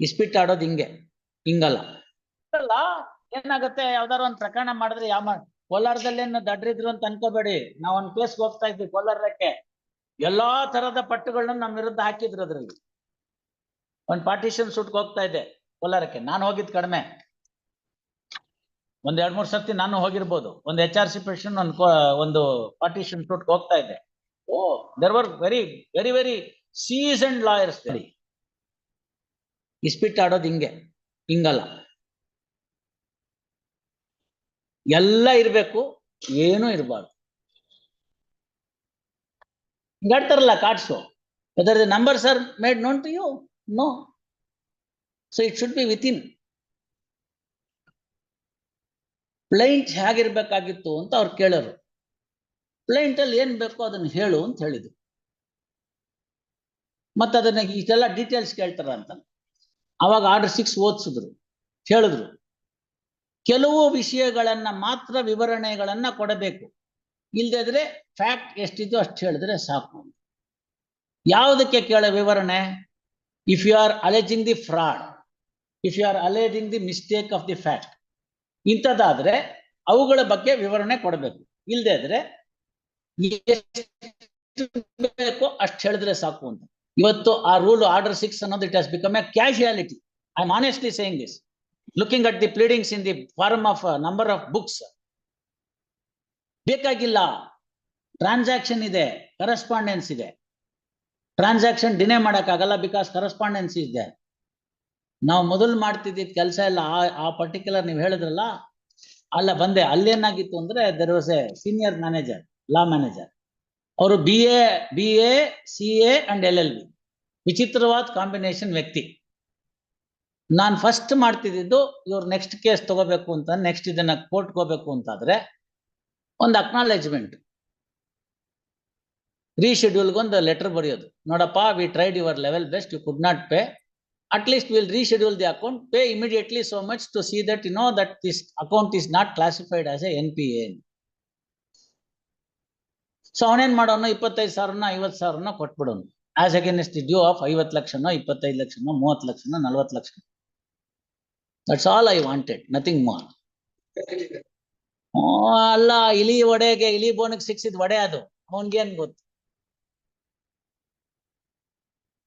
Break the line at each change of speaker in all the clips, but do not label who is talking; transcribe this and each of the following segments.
ಇಸ್ಪಿಟ್ ಆಡೋದು ಹಿಂಗೆ, ಹಿಂಗಲ್ಲ. ಏನಾಗುತ್ತೆ ಯಾವ್ದಾರು ಒಂದ್ ಪ್ರಕರಣ ಮಾಡಿದ್ರೆ ಯಾವ ಕೋಲಾರದಲ್ಲಿ ಏನು ದಡ್ರಿದ್ರು ಅಂತ ಅನ್ಕೋಬೇಡಿ. ನಾವ್ ಒಂದ್ ಕೇಸ್ ಹೋಗ್ತಾ ಇದ್ವಿ ಕೋಲಾರಕ್ಕೆ. ಎಲ್ಲಾ ತರದ ಪಟ್ಟುಗಳನ್ನ ನಮ್ಮ ವಿರುದ್ಧ ಹಾಕಿದ್ರು ಅದ್ರಲ್ಲಿ. ಒಂದ್ ಪಾರ್ಟಿಷನ್ ಸುಟ್ಕ ಹೋಗ್ತಾ ಇದ್ದೆ ಕೋಲಾರಕ್ಕೆ. ನಾನು ಹೋಗಿದ್ ಕಡಿಮೆ. ಒಂದ್ ಎರಡ್ ಮೂರ್ ಸರ್ತಿ ನಾನು ಹೋಗಿರ್ಬೋದು. ಒಂದ್ ಎಚ್ ಆರ್ ಸಿ ಪೆಷನ್ ಒಂದ್ ಒಂದು ಪಾರ್ಟಿಷನ್ ಸುಟ್ಕ ಹೋಗ್ತಾ ಇದ್ದೆ. ಓ there were very very very season lawyers very ಇಸ್ಪಿಟ್ ಆಡೋದು ಹಿಂಗೆ, ಹಿಂಗಲ್ಲ. ಎಲ್ಲ ಇರಬೇಕು, ಏನೂ ಇರಬಾರ್ದು. ಹಿಂಗಾಡ್ತಾರಲ್ಲ cards whether the numbers are made known to you know so it should be within plaint ಹೇಗಿರ್ಬೇಕಾಗಿತ್ತು ಅಂತ ಅವ್ರು ಕೇಳೋರು. ಪ್ಲೈಂಟ್ ಅಲ್ಲಿ ಏನ್ ಬೇಕೋ ಅದನ್ನ ಹೇಳು ಅಂತ ಹೇಳಿದ್ರು. ಮತ್ತೆ ಅದನ್ನ ಇಷ್ಟೆಲ್ಲ ಡೀಟೇಲ್ಸ್ ಕೇಳ್ತಾರ ಅಂತ ಅವಾಗ ಆರ್ಡರ್ ಸಿಕ್ಸ್ ಓದಿಸಿದ್ರು, ಹೇಳಿದ್ರು. ಕೆಲವು ವಿಷಯಗಳನ್ನ ಮಾತ್ರ ವಿವರಣೆಗಳನ್ನ ಕೊಡಬೇಕು. ಇಲ್ದಿದ್ರೆ ಫ್ಯಾಕ್ಟ್ ಎಷ್ಟಿದೆಯೋ ಅಷ್ಟು ಹೇಳಿದ್ರೆ ಸಾಕು. ಯಾವುದಕ್ಕೆ ಕೇಳ ವಿವರಣೆ? If you are alleging the fraud if you are alleging the mistake of the fact ಇಂಥದ್ದಾದ್ರೆ ಅವುಗಳ ಬಗ್ಗೆ ವಿವರಣೆ ಕೊಡಬೇಕು. ಇಲ್ಲದೆ ಇದ್ರೆ ಬೇಕೋ ಅಷ್ಟು ಹೇಳಿದ್ರೆ ಸಾಕು ಅಂತ. ಇವತ್ತು ಆ ರೂಲ್ ಆರ್ಡರ್ ಸಿಕ್ಸ್ ಅನ್ನೋದು it has become a casualty I am honestly saying this looking at the pleadings in the form of number of books ಬೇಕಾಗಿಲ್ಲ. ಟ್ರಾನ್ಸಾಕ್ಷನ್ ಇದೆ ಕರೆಸ್ಪಾಂಡೆನ್ಸ್ ಇದೆ. ಟ್ರಾನ್ಸಾಕ್ಷನ್ ಡಿನೇ ಮಾಡೋಕ್ಕಾಗಲ್ಲ ಬಿಕಾಸ್ ಕರೆಸ್ಪಾಂಡೆನ್ಸ್ ಇದೆ. ನಾವು ಮೊದಲು ಮಾಡ್ತಿದ್ದಿದ್ದ ಕೆಲಸ ಎಲ್ಲ ಆ ಆ ಪರ್ಟಿಕ್ಯುಲರ್ ನೀವು ಹೇಳಿದ್ರಲ್ಲ, ಅಲ್ಲ ಬಂದೆ. ಅಲ್ಲೇನಾಗಿತ್ತು ಅಂದ್ರೆ there was a senior manager law manager ಅವರು B A B A C A and L L B ವಿಚಿತ್ರವಾದ ಕಾಂಬಿನೇಷನ್ ವ್ಯಕ್ತಿ. ನಾನು ಫಸ್ಟ್ ಮಾಡ್ತಿದ್ದು ಇವ್ರು ನೆಕ್ಸ್ಟ್ ಕೇಸ್ ತಗೋಬೇಕು ಅಂತ ನೆಕ್ಸ್ಟ್ ಇದನ್ನ ಕೋರ್ಟ್ ಹೋಗ್ಬೇಕು ಅಂತಾದ್ರೆ ಒಂದು ಅಕ್ನಾಲೆಜ್ಮೆಂಟ್ ರೀಶೆಡ್ಯೂಲ್ಗೊಂದು ಲೆಟರ್ ಬರೆಯೋದು. ನೋಡಪ್ಪ we tried your level best you could not pay at least will reschedule the account pay pay immediately much to see see know that this account this not classified as a N P NPA. So ಅವನೇನ್ ಮಾಡೋನು? ಇಪ್ಪತ್ತೈದು ಸಾವಿರನ, ಐವತ್ತು ಸಾವಿರನ ಕೊಟ್ಬಿಡೋನು. As against due of ಐವತ್ತು ಲಕ್ಷನೋ, ಇಪ್ಪತ್ತೈದು ಲಕ್ಷನೋ, ಮೂವತ್ತು ಲಕ್ಷನೋ, ನಲ್ವತ್ತು lakh that's all I wanted nothing more ಅಲ್ಲ, ಇಲಿ ಒಡೆಗೆ, ಇಲಿ ಬೋನಿಗೆ ಸಿಕ್ಸಿದ್ ಒಡೆ ಅದು. ಅವನ್ಗೇನ್ ಗೊತ್ತು?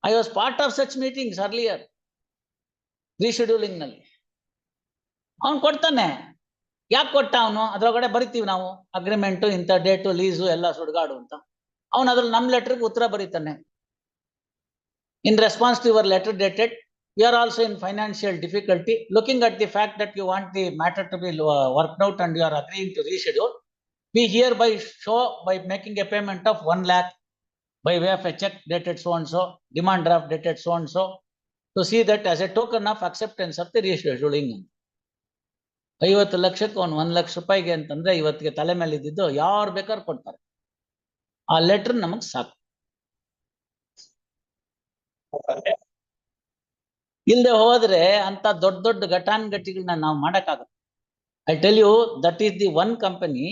I was part of such meetings earlier ರೀಶೆಡ್ಯೂಲಿಂಗ್ನಲ್ಲಿ. ಅವನು ಕೊಡ್ತಾನೆ. ಯಾಕೆ ಕೊಟ್ಟ ಅವನು? ಅದ್ರೊಳಗಡೆ ಬರಿತೀವಿ ನಾವು. ಅಗ್ರಿಮೆಂಟು ಇಂಥ ಡೇಟು ಲೀಸು ಎಲ್ಲ ಸುಡ್ಗಾಡು ಅಂತ. ಅವನು ಅದ್ರಲ್ಲಿ ನಮ್ಮ ಲೆಟರ್ಗೆ ಉತ್ತರ ಬರೀತಾನೆ. In response to your letter dated you are also in financial difficulty looking at the fact that you want the matter to be work out and you are agreeing to reschedule we hereby show by making a payment of one lakh by way of a check dated so and so, demand draft dated so and so, to see that as a token of acceptance of the rescheduling. ಐವತ್ತು ಲಕ್ಷಕ್ಕೆ ಒಂದು ಒಂದ್ ಲಕ್ಷ ರೂಪಾಯಿಗೆ ಅಂತಂದ್ರೆ ಇವತ್ತಿಗೆ ತಲೆ ಮೇಲೆ ಇದ್ದಿದ್ದು ಯಾರು ಬೇಕಾದ್ರೂ ಕೊಡ್ತಾರೆ. ಆ ಲೆಟರ್ ನಮಗ್ ಸಾಕು. ಇಲ್ದೆ ಹೋದ್ರೆ ಅಂತ ದೊಡ್ಡ ದೊಡ್ಡ ಘಟಾನುಘಟಿಗಳನ್ನ ನಾವು ಮಾಡಕ್ಕಾಗುತ್ತೆ I tell you that is the one company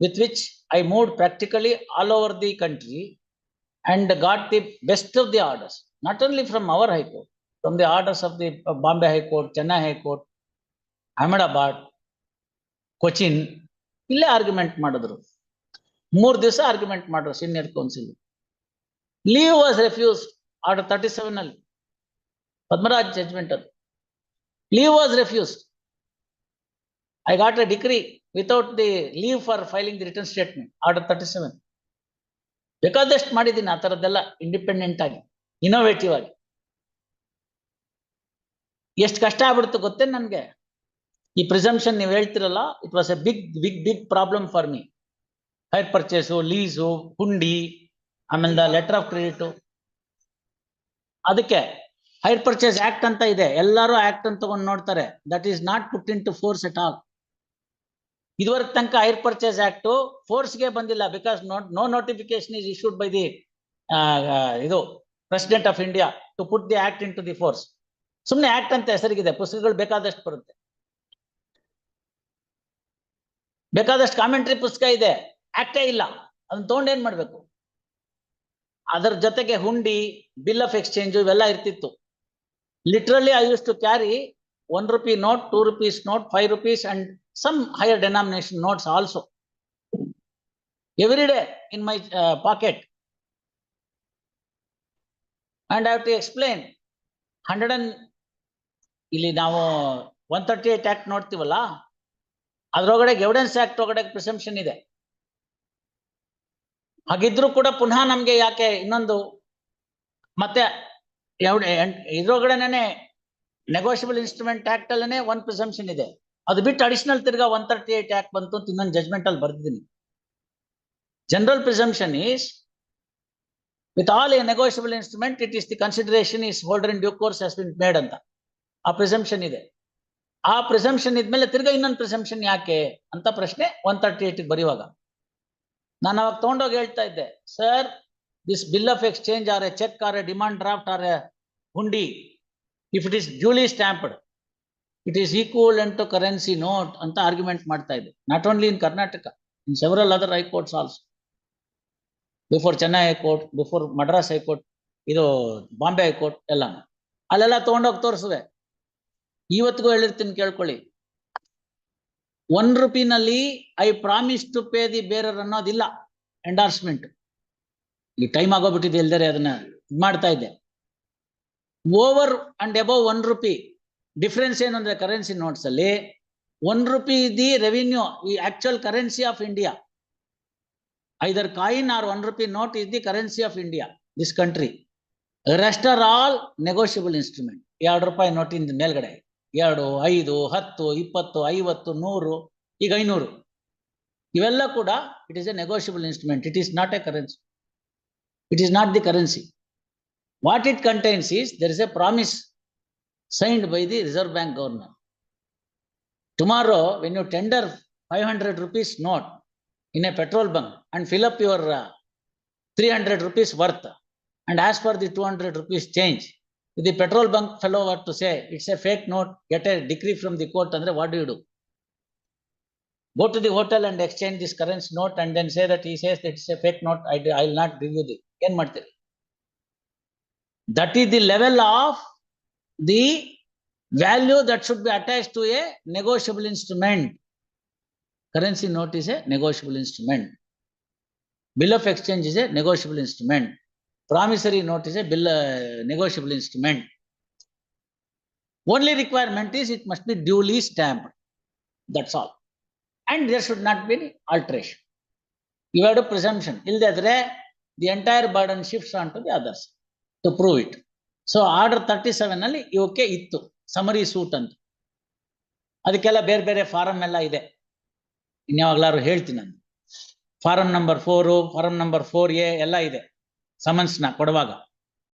with which I moved practically all over the country and got the best of the orders not only from our high court from the orders of the Bombay high court Chennai Court, Chennai Cochin ಇಲ್ಲೇ argument ಮಾಡಿದ್ರು. ಮೂರು ದಿವಸ argument ಮಾಡಿದ್ರು senior counsel leave was refuse order thirty seven ಅಲ್ಲಿ. Padmaraj judgement ಅದು. Leave was refuse I got a degree without the leave for filing the return statement order thirty seven ಬೇಕಾದಷ್ಟು ಮಾಡಿದ್ದೀನಿ ಆ ಥರದ್ದೆಲ್ಲ ಇಂಡಿಪೆಂಡೆಂಟ್ ಆಗಿ ಇನೋವೇಟಿವ್ ಆಗಿ. ಎಷ್ಟು ಕಷ್ಟ ಆಗ್ಬಿಡ್ತು ಗೊತ್ತೇನು ನನ್ಗೆ? ಈ ಪ್ರಿಸಂಪ್ಷನ್ ನೀವು ಹೇಳ್ತಿರಲ್ಲ it was a big big big problem for me hire purchase lease hundi, ಆಮೇಲೆ ದ ಲೆಟರ್ ಆಫ್ ಕ್ರೆಡಿಟ್ ಅದಕ್ಕೆ ಹೈರ್ ಪರ್ಚೇಸ್ ಆಕ್ಟ್ ಅಂತ ಇದೆ. ಎಲ್ಲರೂ ಆಕ್ಟ್ ಅಂತ ತಗೊಂಡು ನೋಡ್ತಾರೆ. That is not put into force at all ಇದುವರೆಗೆ ತನಕ ಹೈರ್ ಪರ್ಚೇಸ್ ಆಕ್ಟ್ ಫೋರ್ಸ್ಗೆ ಬಂದಿಲ್ಲ because no notification is issued by the ಇದು president of India to put the act into the force ಸುಮ್ಮನೆ ಆಕ್ಟ್ ಅಂತ ಹೆಸರಿಗಿದೆ. ಪುಸ್ತಕಗಳು ಬೇಕಾದಷ್ಟು ಬರುತ್ತೆ. ಬೇಕಾದಷ್ಟು ಕಾಮೆಂಟ್ರಿ ಪುಸ್ತಕ ಇದೆ. ಆಕ್ಟೇ ಇಲ್ಲ. ಅದನ್ನ ತೊಗೊಂಡು ಏನ್ ಮಾಡ್ಬೇಕು? ಅದರ ಜೊತೆಗೆ ಹುಂಡಿ ಬಿಲ್ ಆಫ್ ಎಕ್ಸ್ಚೇಂಜ್ ಇವೆಲ್ಲ ಇರ್ತಿತ್ತು. Literally I use to carry one rupee note two rupees note five rupees and some higher denomination notes also every day in my pocket and I have to explain hundred and ಇಲ್ಲಿ ನಾವು one thirty eight act ನೋಡ್ತೀವಲ್ಲ? ಅದ್ರೊಳಗಡೆ evidence act ಒಳಗಡೆ presumption ಇದೆ. ಹಾಗಿದ್ರು ಕೂಡ ಪುನಃ ನಮ್ಗೆ ಯಾಕೆ ಇನ್ನೊಂದು ಮತ್ತೆ ಇದ್ರೊಳಗಡೆನೆ ನೆಗೋಷಿಯಬಲ್ ಇನ್ಸ್ಟ್ರೂಮೆಂಟ್ ಆಕ್ಟ್ ಅಲ್ಲೇ ಒಂದ್ ಪ್ರಿಸಂಪ್ಷನ್ ಇದೆ. ಅದು ಬಿಟ್ಟು ಅಡಿಷನಲ್ ತಿರ್ಗಾ ಒನ್ ತರ್ಟಿ ಏಟ್ ಆಕ್ಟ್ ಬಂತು ಅಂತ ಇನ್ನೊಂದು ಜಜ್ಮೆಂಟ್ ಅಲ್ಲಿ ಬರ್ದಿದ್ದೀನಿ. General presumption is with all a negotiable instrument it is the consideration is holder in due course has been made ಅಂತ. ಆ ಪ್ರಿಸಂಪ್ಷನ್ ಇದೆ. ಆ ಪ್ರಿಸಂಪ್ಷನ್ ಇದ್ಮೇಲೆ ತಿರ್ಗಾ ಇನ್ನೊಂದು ಪ್ರಿಸಂಪ್ಷನ್ ಯಾಕೆ ಅಂತ ಪ್ರಶ್ನೆ ಒನ್ ತರ್ಟಿ ಏಟ್ ಬರೆಯುವಾಗ. ನಾನು ಅವಾಗ ತಗೊಂಡೋಗಿ ಹೇಳ್ತಾ ಇದ್ದೆ sir this bill of exchange or a cheque or a demand draft or a hundi if it is duly stamped it is equal to currency note ಅಂತ ಆರ್ಗ್ಯುಮೆಂಟ್ ಮಾಡ್ತಾ ಇದ್ದೆ. Not only in Karnataka in several other high courts also before Chennai high court before Madras high court ಇದು Bombay high court ಎಲ್ಲ ಅಲ್ಲೆಲ್ಲ ತೊಗೊಂಡೋಗಿ ತೋರಿಸುವೆ ಇವತ್ತಿಗೂ ಹೇಳಿರ್ತೀನಿ ಕೇಳ್ಕೊಳ್ಳಿ. One ರುಪಿನಲ್ಲಿ I promise to pay the bearer ಅನ್ನೋದಿಲ್ಲ. ಎಂಡಾರ್ಸ್ಮೆಂಟ್ ಈ ಟೈಮ್ ಆಗೋಗ್ಬಿಟ್ಟಿದೆ ಇಲ್ದರೆ ಅದನ್ನ ಮಾಡ್ತಾ ಇದ್ದೆ. Over and above one rupee. Difference ಏನು ಅಂದ್ರೆ ಕರೆನ್ಸಿ ನೋಟ್ಸ್ ಅಲ್ಲಿ ಒನ್ ರುಪಿ ದಿ ರೆವಿನ್ಯೂ ಈ actual currency of India either coin or one rupee note is the currency of India this country rest are all negotiable instrument ಎರಡು ರೂಪಾಯಿ ನೋಟಿಂದ ಮೇಲ್ಗಡೆ. ಎರಡು ಐದು ಹತ್ತು ಇಪ್ಪತ್ತು ಐವತ್ತು ನೂರು ಈಗ ಐನೂರು ಇವೆಲ್ಲ ಕೂಡ it is a negotiable instrument it is not a currency it is not the currency what it contains is there is a promise by the Reserve Bank Governor. Tomorrow, when you tender five hundred rupees note in a petrol bunk and fill up your uh, three hundred rupees worth and as for the two hundred rupees change, The petrol bunk fellow were to say, it's a fake note, get a decree from the court, Andre, what do you do? Go to the hotel and exchange this current note and then say that he says that it's a fake note, I, I'll not give you the. Yen martiri. That is the level of the value that should be attached to a negotiable instrument. Currency note is a negotiable instrument. Bill of exchange is a negotiable instrument. Promissory note is a bill, uh, negotiable instrument. Only requirement is it must be duly stamped. That's all. And there should not be any alteration. You have a presumption. ಇಲ್ದಿದ್ರೆ the entire burden shifts onto the others to prove it. So order thirty seven ಅಲ್ಲಿ ಇವಕ್ಕೆ ಇತ್ತು summary suit ಅಂತ ಅದಕ್ಕೆಲ್ಲ ಬೇರೆ ಬೇರೆ form ಎಲ್ಲ ಇದೆ ಇನ್ಯಾವಾಗ್ಲಾರು ಹೇಳ್ತೀನಿ ನಾನು form number four form number four A ಎಲ್ಲ ಇದೆ ಸಮನ್ಸ್ನ ಕೊಡುವಾಗ.